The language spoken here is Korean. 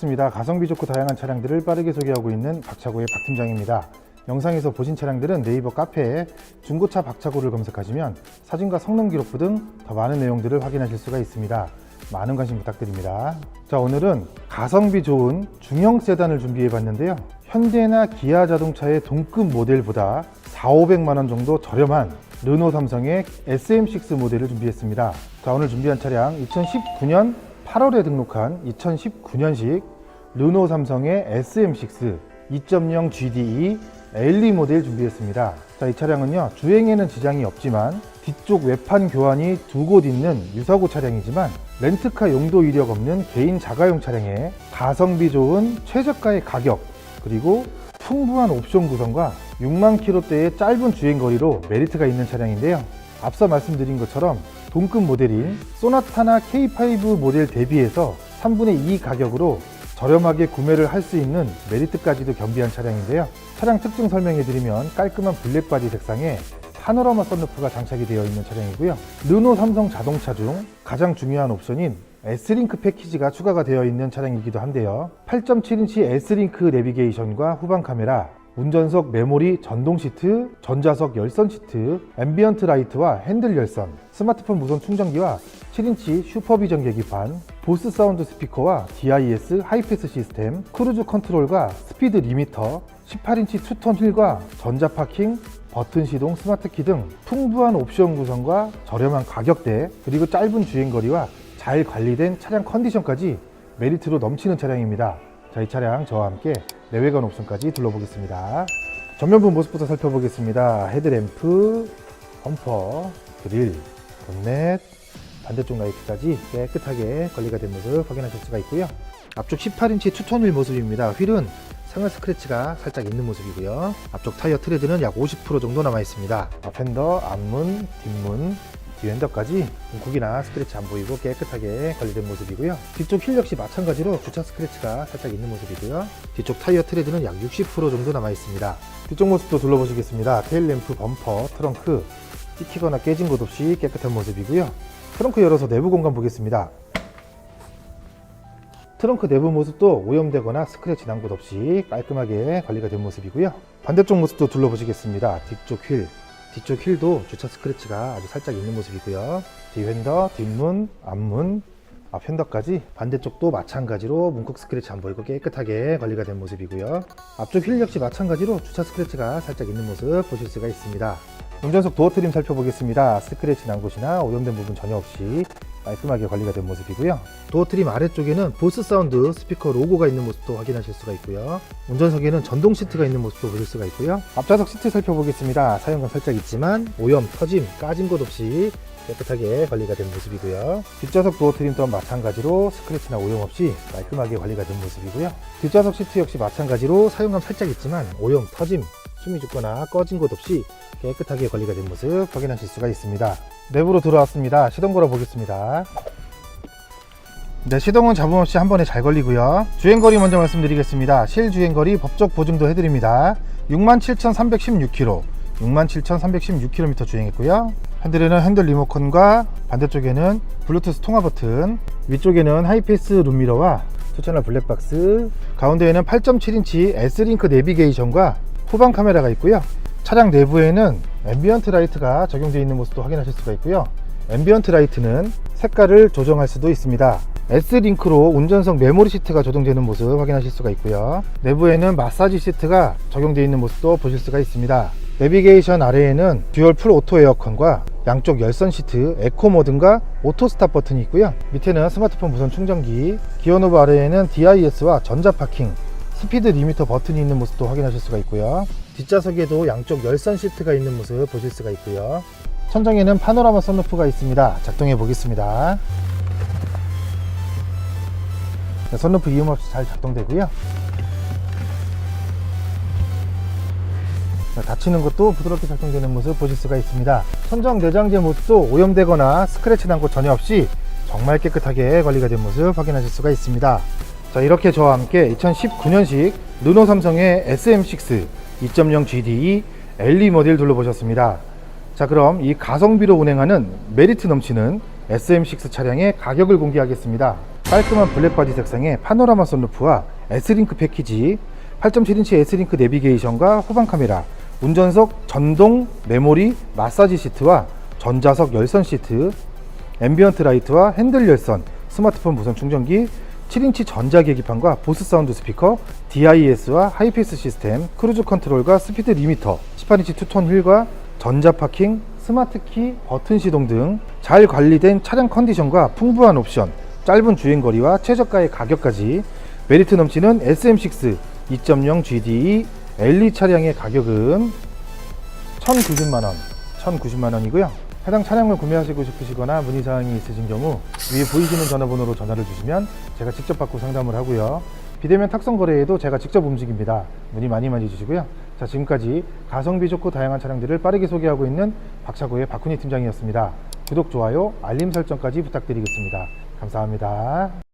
반갑습니다. 가성비 좋고 다양한 차량들을 빠르게 소개하고 있는 박차고의 박 팀장입니다. 영상에서 보신 차량들은 네이버 카페에 중고차 박차고를 검색하시면 사진과 성능 기록부 등 더 많은 내용들을 확인하실 수가 있습니다. 많은 관심 부탁드립니다. 자, 오늘은 가성비 좋은 중형 세단을 준비해 봤는데요. 현대나 기아 자동차의 동급 모델보다 4, 500만 원 정도 저렴한 르노 삼성의 SM6 모델을 준비했습니다. 자, 오늘 준비한 차량 2019년 8월에 등록한 2019년식 르노 삼성의 SM6 2.0 GDE LE 모델 준비했습니다. 자, 이 차량은요, 주행에는 지장이 없지만 뒤쪽 외판 교환이 두 곳 있는 유사고 차량이지만 렌트카 용도 이력 없는 개인 자가용 차량에 가성비 좋은 최저가의 가격 그리고 풍부한 옵션 구성과 6만 킬로대의 짧은 주행 거리로 메리트가 있는 차량인데요. 앞서 말씀드린 것처럼 동급 모델인 소나타나 K5 모델 대비해서 3분의 2 가격으로 저렴하게 구매를 할 수 있는 메리트까지도 겸비한 차량인데요. 차량 특징 설명해 드리면 깔끔한 블랙 바디 색상에 파노라마 썬루프가 장착이 되어 있는 차량이고요. 르노 삼성 자동차 중 가장 중요한 옵션인 S링크 패키지가 추가가 되어 있는 차량이기도 한데요. 8.7인치 S링크 내비게이션과 후방 카메라, 운전석 메모리 전동 시트, 전자석 열선 시트, 앰비언트 라이트와 핸들 열선, 스마트폰 무선 충전기와 7인치 슈퍼비전 계기판, 보스 사운드 스피커와 DIS 하이패스 시스템, 크루즈 컨트롤과 스피드 리미터, 18인치 투톤 휠과 전자 파킹, 버튼 시동, 스마트키 등 풍부한 옵션 구성과 저렴한 가격대, 그리고 짧은 주행거리와 잘 관리된 차량 컨디션까지 메리트로 넘치는 차량입니다. 자, 이 차량 저와 함께 내외관 옵션까지 둘러보겠습니다. 전면부 모습부터 살펴보겠습니다. 헤드램프, 범퍼, 그릴, 본넷, 반대쪽 라이트까지 깨끗하게 관리가 된 모습 확인하실 수가 있고요. 앞쪽 18인치 투톤 휠 모습입니다. 휠은 상하 스크래치가 살짝 있는 모습이고요. 앞쪽 타이어 트레드는 약 50% 정도 남아 있습니다. 앞핸더, 앞문, 뒷문, 뒤핸더까지 국이나 스크래치 안 보이고 깨끗하게 관리된 모습이고요. 뒤쪽 휠 역시 마찬가지로 주차 스크래치가 살짝 있는 모습이고요. 뒤쪽 타이어 트레드는 약 60% 정도 남아 있습니다. 뒤쪽 모습도 둘러보시겠습니다. 테일 램프, 범퍼, 트렁크 찍히거나 깨진 곳 없이 깨끗한 모습이고요. 트렁크 열어서 내부 공간 보겠습니다. 트렁크 내부 모습도 오염되거나 스크래치 난 곳 없이 깔끔하게 관리가 된 모습이고요. 반대쪽 모습도 둘러보시겠습니다. 뒤쪽 휠, 뒤쪽 휠도 주차 스크래치가 아주 살짝 있는 모습이고요. 뒤핸더, 뒷문, 앞문, 앞 핸더까지 반대쪽도 마찬가지로 문콕 스크래치 안 보이고 깨끗하게 관리가 된 모습이고요. 앞쪽 휠 역시 마찬가지로 주차 스크래치가 살짝 있는 모습 보실 수가 있습니다. 운전석 도어 트림 살펴보겠습니다. 스크래치 난 곳이나 오염된 부분 전혀 없이 깔끔하게 관리가 된 모습이고요. 도어 트림 아래쪽에는 보스 사운드 스피커 로고가 있는 모습도 확인하실 수가 있고요. 운전석에는 전동 시트가 있는 모습도 보실 수가 있고요. 앞좌석 시트 살펴보겠습니다. 사용감 살짝 있지만 오염, 터짐, 까진 곳 없이 깨끗하게 관리가 된 모습이고요. 뒷좌석 도어 트림 또한 마찬가지로 스크래치나 오염 없이 깔끔하게 관리가 된 모습이고요. 뒷좌석 시트 역시 마찬가지로 사용감 살짝 있지만 오염, 터짐, 숨이 죽거나 꺼진 곳 없이 깨끗하게 관리가 된 모습 확인하실 수가 있습니다. 내부로 들어왔습니다. 시동 걸어 보겠습니다. 네, 시동은 잡음 없이 한 번에 잘 걸리고요. 주행거리 먼저 말씀드리겠습니다. 실주행거리 법적 보증도 해드립니다. 67,316km, 67,316km 주행했고요. 핸들에는 핸들 리모컨과 반대쪽에는 블루투스 통화 버튼, 위쪽에는 하이패스 룸미러와 투채널 블랙박스, 가운데에는 8.7인치 S링크 내비게이션과 후방 카메라가 있고요. 차량 내부에는 앰비언트 라이트가 적용되어 있는 모습도 확인하실 수가 있고요. 앰비언트 라이트는 색깔을 조정할 수도 있습니다. S링크로 운전석 메모리 시트가 조정되는 모습 확인하실 수가 있고요. 내부에는 마사지 시트가 적용되어 있는 모습도 보실 수가 있습니다. 내비게이션 아래에는 듀얼 풀 오토 에어컨과 양쪽 열선 시트, 에코 모든과 오토 스탑 버튼이 있고요. 밑에는 스마트폰 무선 충전기, 기어노브 아래에는 DIS와 전자 파킹, 스피드 리미터 버튼이 있는 모습도 확인하실 수가 있고요. 뒷좌석에도 양쪽 열선 시트가 있는 모습 보실 수가 있고요. 천정에는 파노라마 선루프가 있습니다. 작동해 보겠습니다. 네, 선루프 이음 없이 잘 작동되고요. 자, 닫히는 것도 부드럽게 작동되는 모습 보실 수가 있습니다. 천정 내장재 모습도 오염되거나 스크래치 난 곳 전혀 없이 정말 깨끗하게 관리가 된 모습 확인하실 수가 있습니다. 자 이렇게 저와 함께 2019년식 르노 삼성의 SM6 2.0 GDE LE 모델 둘러보셨습니다. 자 그럼 이 가성비로 운행하는 메리트 넘치는 SM6 차량의 가격을 공개하겠습니다. 깔끔한 블랙바디 색상의 파노라마 선루프와 S링크 패키지, 8.7인치 S링크 내비게이션과 후방 카메라, 운전석 전동 메모리 마사지 시트와 전자석 열선 시트, 앰비언트 라이트와 핸들 열선, 스마트폰 무선 충전기, 7인치 전자 계기판과 보스 사운드 스피커, DIS와 하이패스 시스템, 크루즈 컨트롤과 스피드 리미터, 18인치 투톤 휠과 전자 파킹, 스마트 키, 버튼 시동 등 잘 관리된 차량 컨디션과 풍부한 옵션, 짧은 주행 거리와 최저가의 가격까지 메리트 넘치는 SM6 2.0 GDE LE 차량의 가격은 1,090만 원, 1,090만 원이고요. 해당 차량을 구매하시고 싶으시거나 문의 사항이 있으신 경우 위에 보이시는 전화번호로 전화를 주시면 제가 직접 받고 상담을 하고요. 비대면 탁송 거래에도 제가 직접 움직입니다. 문의 많이 많이 주시고요. 자, 지금까지 가성비 좋고 다양한 차량들을 빠르게 소개하고 있는 박차고의 박훈희 팀장이었습니다. 구독, 좋아요, 알림 설정까지 부탁드리겠습니다. 감사합니다.